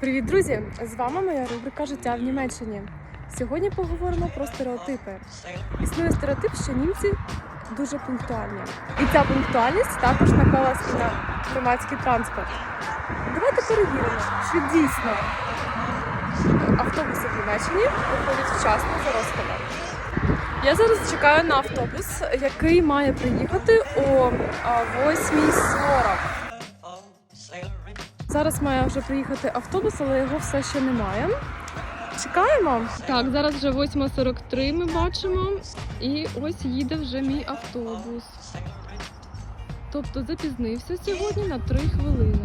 Привіт, друзі! З вами моя рубрика Життя в Німеччині. Сьогодні поговоримо про стереотипи. Існує стереотип, що німці дуже пунктуальні. І ця пунктуальність також накалась і на громадський транспорт. Давайте перевіримо, чи дійсно автобуси в Німеччині виходять вчасно за розкладом. Я зараз чекаю на автобус, який має приїхати о а, 8.40. Зараз має вже приїхати автобус, але його все ще немає. Чекаємо. Так, зараз вже 8.43 ми бачимо. І ось їде вже мій автобус. Тобто запізнився сьогодні на 3 хвилини.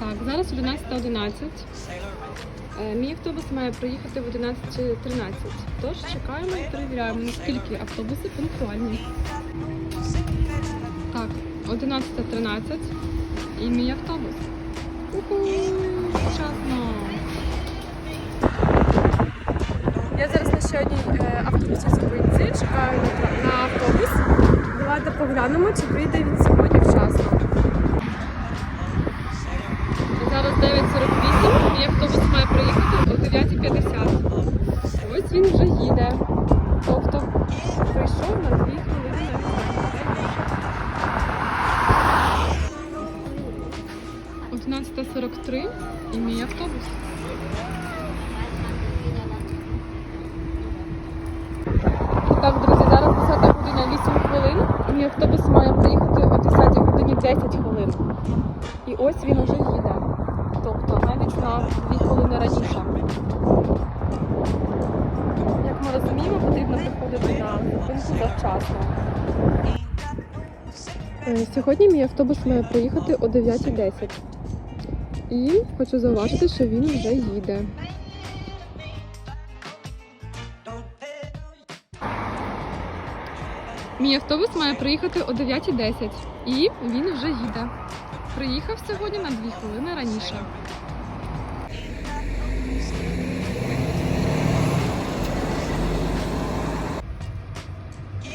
Так, зараз 11.11. Е, Мій автобус має приїхати в 11.13. Тож чекаємо і перевіряємо, наскільки автобуси пунктуальні. Так, 11.13 і мій автобус. Вчасно! Я зараз на ще одній е, автобусній зупинці чекаю на, автобус. Давайте поглянемо, чи прийде він сьогодні вчасно. Зараз 9.48, мій автобус має приїхати о 9.50. Ось він вже 15.43 і мій автобус. Так, друзі, зараз 10 година 8 хвилин. І мій автобус має приїхати о 10 годині 10 хвилин. І ось він уже їде. Тобто навіть на 2 хвилини раніше. Як ми розуміємо, потрібно приходити на зупинку завчасно. Е, сьогодні мій автобус має приїхати о 9.10. І хочу зауважити, що він вже їде. Мій автобус має приїхати о 9.10. І він вже їде. Приїхав сьогодні на 2 хвилини раніше.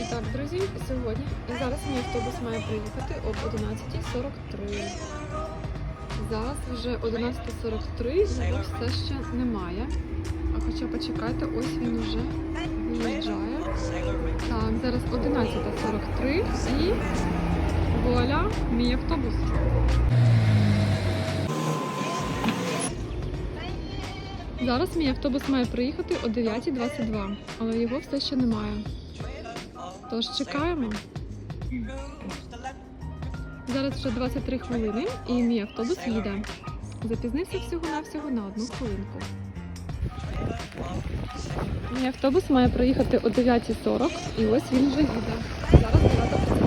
Так, друзі, сьогодні зараз мій автобус має приїхати об 11.43. Зараз вже 11.43, його все ще немає. А хоча почекайте, ось він вже виїжджає. Так, зараз 11.43 і вуаля, мій автобус. Зараз мій автобус має приїхати о 9.22, але його все ще немає. Тож чекаємо. Зараз вже 23 хвилини і мій автобус їде. Запізнився всього-навсього на одну хвилинку. Мій автобус має приїхати о 9.40 і ось він вже їде. Зараз 9.30.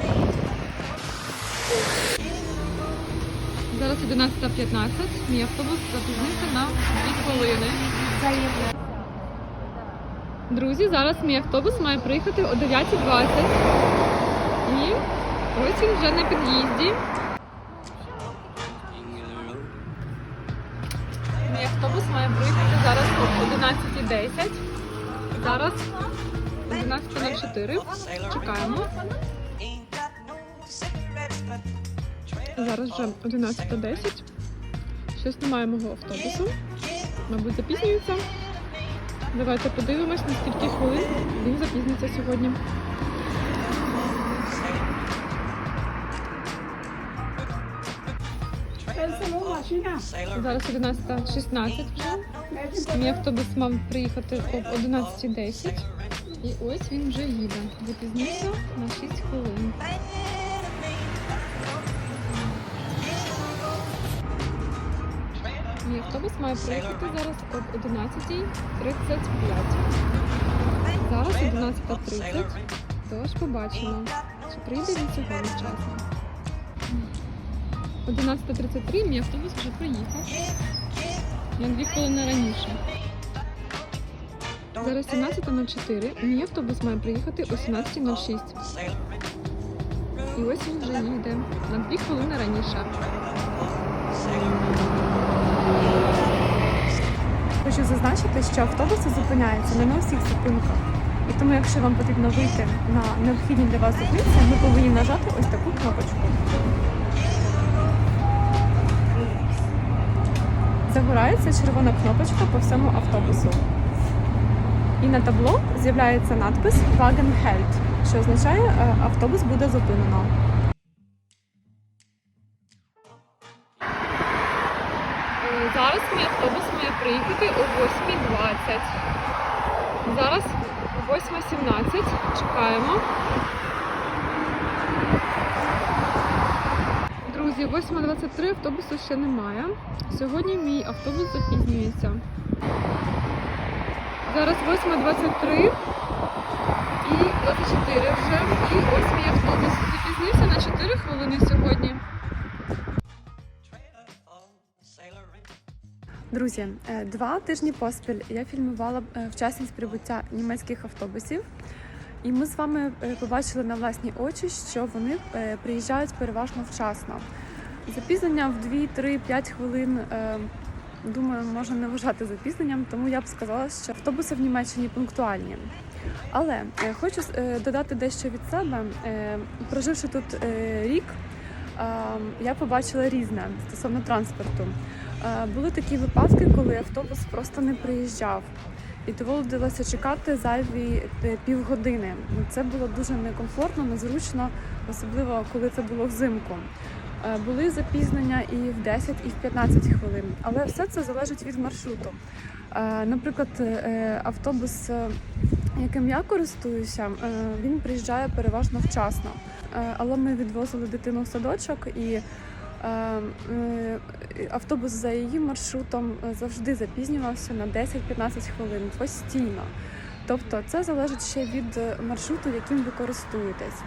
Зараз 11.15. Мій автобус запізнився на 2 хвилини. Друзі, зараз мій автобус має приїхати о 9.20. І ось він вже на під'їзді. Мій автобус має приїхати зараз о 11.10. Зараз 11.04. Чекаємо. Зараз вже 11.10. Щось немає мого автобусу. Мабуть, запізнюється. Давайте подивимось, на скільки хвилин він запізниться сьогодні. Зараз 11.16 вже. Мій автобус мав приїхати об 11.10. І ось він вже їде. Запізнився на 6 хвилин. Мій автобус має приїхати зараз об 11.35. Зараз 11.30. Тож побачимо, чи прийде він сьогодні вчасно. 11.33 мій автобус вже приїхав. На 2 хвилини раніше. Зараз 17.04. Мій автобус має приїхати о 17.06. І ось він вже їде. На 2 хвилини раніше. Хочу зазначити, що автобуси зупиняються не на усіх зупинках. І тому, якщо вам потрібно вийти на необхідні для вас зупинці, ви повинні нажати ось таку кнопочку. Загорається червона кнопочка по всьому автобусу. І на табло з'являється надпис Wagen hält, що означає е, автобус буде зупинено. Е, Зараз мій автобус має приїхати о 8.20. Зараз 8.17. Чекаємо. Друзі, 8.23 автобусу ще немає. Сьогодні мій автобус запізнюється. Зараз 8.23 і 24 вже. І ось мій автобус запізнився на 4 хвилини сьогодні. Друзі, е, два тижні поспіль я фільмувала е, вчасність прибуття німецьких автобусів, і ми з вами е, побачили на власні очі, що вони е, приїжджають переважно вчасно. Запізнення в 2, 3, 5 хвилин. е, Думаю, можна не вважати запізненням, тому я б сказала, що автобуси в Німеччині пунктуальні. Але хочу додати дещо від себе. Проживши тут рік, я побачила різне стосовно транспорту. Були такі випадки, коли автобус просто не приїжджав. І доводилося чекати зайві е, півгодини. Це було дуже некомфортно, незручно, особливо коли це було взимку. Е, Були запізнення і в 10, і в 15 хвилин, але все це залежить від маршруту. Е, Наприклад, автобус, яким я користуюся, він приїжджає переважно вчасно. Але ми відвозили дитину в садочок і автобус за її маршрутом е, завжди запізнювався на 10-15 хвилин постійно. Тобто це залежить ще від е, маршруту, яким ви користуєтесь.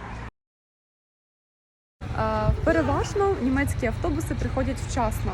Е, Переважно німецькі автобуси приходять вчасно.